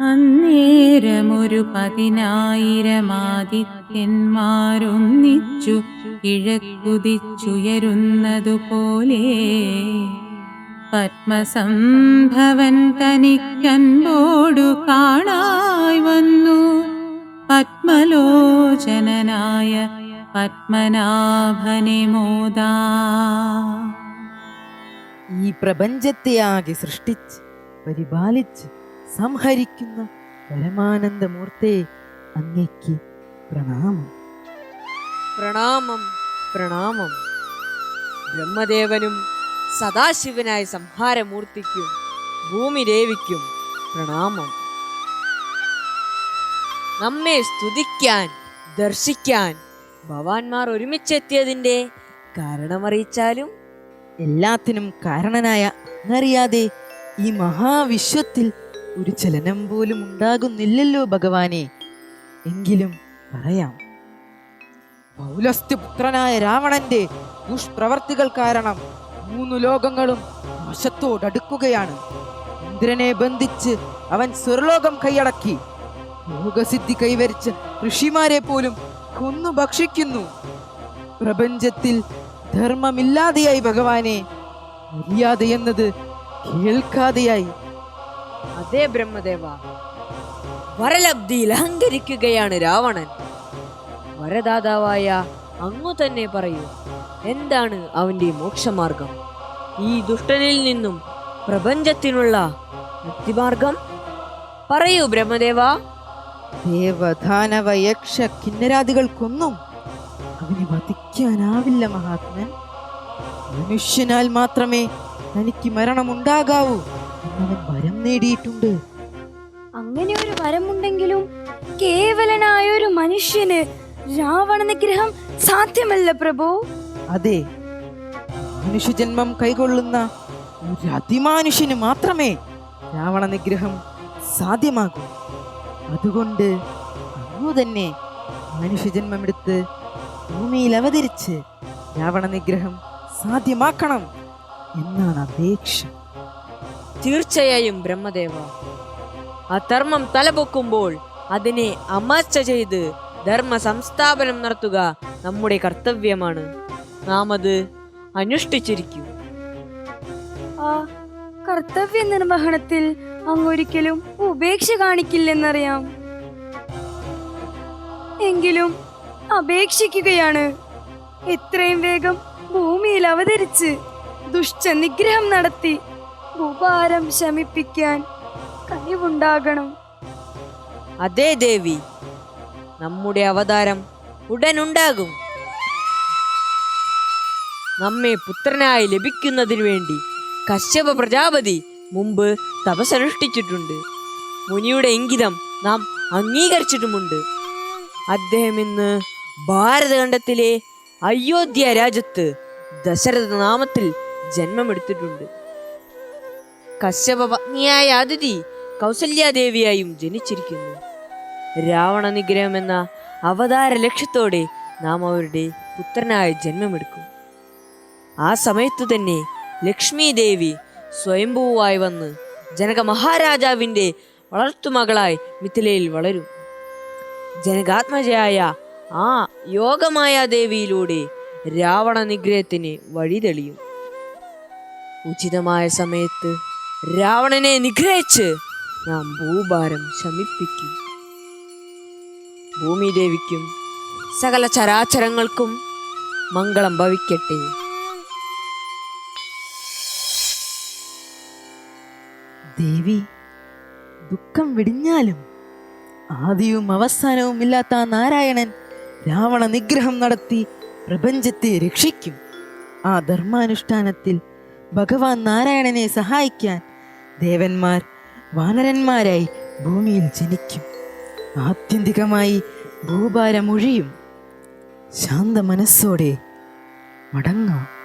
അന്നേരമൊരു പതിനായിരം ആദിത്യന്മാരൊന്നിച്ചു കിഴക്കുതിച്ചുയരുന്നതുപോലെ പത്മസംഭവൻ തനിക്കൻപോടു കാണായി വന്നു. പത്മലോചനനായ പത്മനാഭനെ മോദാ. ഈ പ്രപഞ്ചത്തെ ആകെ സൃഷ്ടിച്ച് പരിപാലിച്ച് സംഹരിക്കുന്ന പരമാനന്ദമൂർത്തെ അങ്ങയ്ക്ക് പ്രണാമം. പ്രണാമം പ്രണാമം. ബ്രഹ്മദേവനും സദാശിവനായ സംഹാരമൂർത്തിക്കും ഭൂമിദേവിക്കും പ്രണാമം. നമ്മെ സ്തുതിക്കാൻ ദർശിക്കാൻ ഭവാന്മാർ ഒരുമിച്ചെത്തിയതിന്റെ കാരണമറിയിച്ചാലും എല്ലാത്തിനും കാരണനായ അങ്ങറിയാതെ ഈ മഹാവിശ്വത്തിൽ ഒരു ചലനം പോലും ഉണ്ടാകുന്നില്ലല്ലോ ഭഗവാനെ. എങ്കിലും പറയാം. പൗലസ്ത്യപുത്രനായ രാവണന്റെ ദുഷ്പ്രവർത്തികൾ കാരണം മൂന്ന് ലോകങ്ങളും നാശത്തോടടുക്കുകയാണ്. ഇന്ദ്രനെ ബന്ധിച്ച് അവൻ സ്വർലോകം കൈയടക്കി. ലോകസിദ്ധി കൈവരിച്ച ഋഷിമാരെ പോലും കൊന്നു ഭക്ഷിക്കുന്നു. പ്രപഞ്ചത്തിൽ ധർമ്മമില്ലാതെയായി ഭഗവാനെ. മര്യാദയെന്നത് കേൾക്കാതെയായി അതേ ബ്രഹ്മദേവ. വരലബ്ധിയിൽ അഹങ്കരിക്കുകയാണ് രാവണൻ. വരദാതാവായ അങ്ങു തന്നെ പറയൂ എന്താണ് അവന്റെ മോക്ഷമാർഗം? ഈ ദുഷ്ടനിൽ നിന്നും പ്രപഞ്ചത്തിനുള്ള മുക്തിമാർഗം? പറയൂ ബ്രഹ്മദേവ. ദേവദാനവ യക്ഷ കിന്നരാദികൾക്കൊന്നും അവനെ വധിക്കാനാവില്ല മഹാത്മൻ. മനുഷ്യനാൽ മാത്രമേ തനിക്ക് മരണമുണ്ടാകാവൂ. എന്നവൻ വരം നേടിയിട്ടുണ്ട്. അങ്ങനെ ഒരു വരമുണ്ടെങ്കിലും കേവലനായ ഒരു മനുഷ്യന് രാവണ നിഗ്രഹം സാധ്യമല്ല പ്രഭു. അതെ മനുഷ്യജന്മം കൈകൊള്ളുന്ന ഒരു അതിമാനുഷ്യന് മാത്രമേ രാവണ നിഗ്രഹം സാധ്യമാകൂ. അതുകൊണ്ട് അങ്ങു തന്നെ മനുഷ്യജന്മമെടുത്ത് ഭൂമിയിൽ അവതരിച്ച് രാവണ നിഗ്രഹം സാധ്യമാക്കണം എന്നാണ് അപേക്ഷ. തീർച്ചയായും ബ്രഹ്മദേവ. അധർമ്മം തലപൊക്കുമ്പോൾ അതിനെ അമർച്ച ചെയ്ത് ധർമ്മ സംസ്ഥാപനം നടത്തുക നമ്മുടെ കർത്തവ്യമാണ്. നാം അത് അനുഷ്ഠിച്ചിരിക്കും. ആ കർത്തവ്യ നിർവഹണത്തിൽ അങ്ങൊരിക്കലും ഉപേക്ഷ കാണിക്കില്ലെന്നറിയാം. എങ്കിലും അപേക്ഷിക്കുകയാണ്. എത്രയും വേഗം ഭൂമിയിൽ അവതരിച്ച് ദുഷ്ടനിഗ്രഹം നടത്തി ഭൂഭാരം ശമിപ്പിക്കാൻ കഴിവുണ്ടാകണം. അതെ ദേവി നമ്മുടെ അവതാരം ഉടനുണ്ടാകും. നമ്മെ പുത്രനായി ലഭിക്കുന്നതിനു വേണ്ടി കശ്യപ പ്രജാപതി മുമ്പ് തപസനുഷ്ഠിച്ചിട്ടുണ്ട് മുനിയുടെ ഇംഗിതം നാം അംഗീകരിച്ചിട്ടുമുണ്ട്. അദ്ദേഹം ഇന്ന് ഭാരതഖണ്ഡത്തിലെ അയോധ്യ രാജ്യത്ത് ദശരഥ നാമത്തിൽ ജന്മമെടുത്തിട്ടുണ്ട്. കശ്യപ പത്നിയായ അതിഥി കൗസല്യാദേവിയായും ജനിച്ചിരിക്കുന്നു. രാവണ നിഗ്രഹം എന്ന അവതാര ലക്ഷ്യത്തോടെ നാം അവരുടെ പുത്രനായ ജന്മമെടുക്കും. ആ സമയത്തു തന്നെ ലക്ഷ്മി ദേവി സ്വയംഭൂവായി വന്ന് ജനക മഹാരാജാവിന്റെ വളർത്തുമകളായി മിഥിലയിൽ വളരും. ജനകാത്മജയായ ആ യോഗമായ ദേവിയിലൂടെ രാവണ നിഗ്രഹത്തിന് വഴിതെളിയും. ഉചിതമായ സമയത്ത് രാവണനെ നിഗ്രഹിച്ച് നാം ഭൂഭാരം ശമിപ്പിക്കും. ഭൂമിദേവിക്കും സകല ചരാചരങ്ങൾക്കും മംഗളം ഭവിക്കട്ടെ. ദേവി ദുഃഖം വിടിഞ്ഞാലും ആദിയും അവസാനവും ഇല്ലാത്ത നാരായണൻ രാവണ നിഗ്രഹം നടത്തി പ്രപഞ്ചത്തെ രക്ഷിക്കും. ആ ധർമാനുഷ്ഠാനത്തിൽ ഭഗവാൻ നാരായണനെ സഹായിക്കാൻ ദേവന്മാർ വാനരന്മാരായി ഭൂമിയിൽ ജനിക്കും. ആത്യന്തികമായി ഭൂഭാരമൊഴിയും ശാന്ത മനസ്സോടെ മടങ്ങാം.